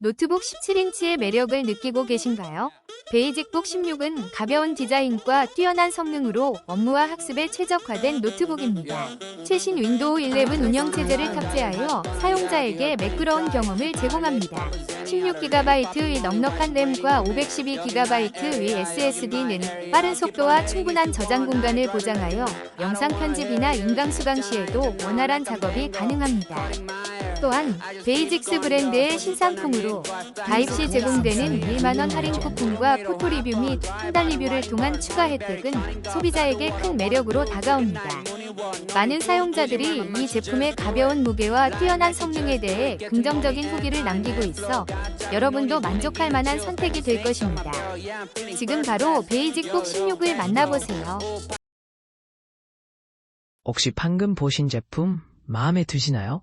노트북 17인치의 매력을 느끼고 계신가요? 베이직북 16은 가벼운 디자인과 뛰어난 성능으로 업무와 학습에 최적화된 노트북입니다. 최신 윈도우 11 운영체제를 탑재하여 사용자에게 매끄러운 경험을 제공합니다. 16GB의 넉넉한 램과 512GB의 SSD는 빠른 속도와 충분한 저장 공간을 보장하여 영상 편집이나 인강 수강 시에도 원활한 작업이 가능합니다. 또한 베이직스 브랜드의 신상품으로 가입 시 제공되는 1만원 할인 쿠폰과 포토 리뷰 및 한 달 리뷰를 통한 추가 혜택은 소비자에게 큰 매력으로 다가옵니다. 많은 사용자들이 이 제품의 가벼운 무게와 뛰어난 성능에 대해 긍정적인 후기를 남기고 있어 여러분도 만족할 만한 선택이 될 것입니다. 지금 바로 베이직북 16을 만나보세요. 혹시 방금 보신 제품 마음에 드시나요?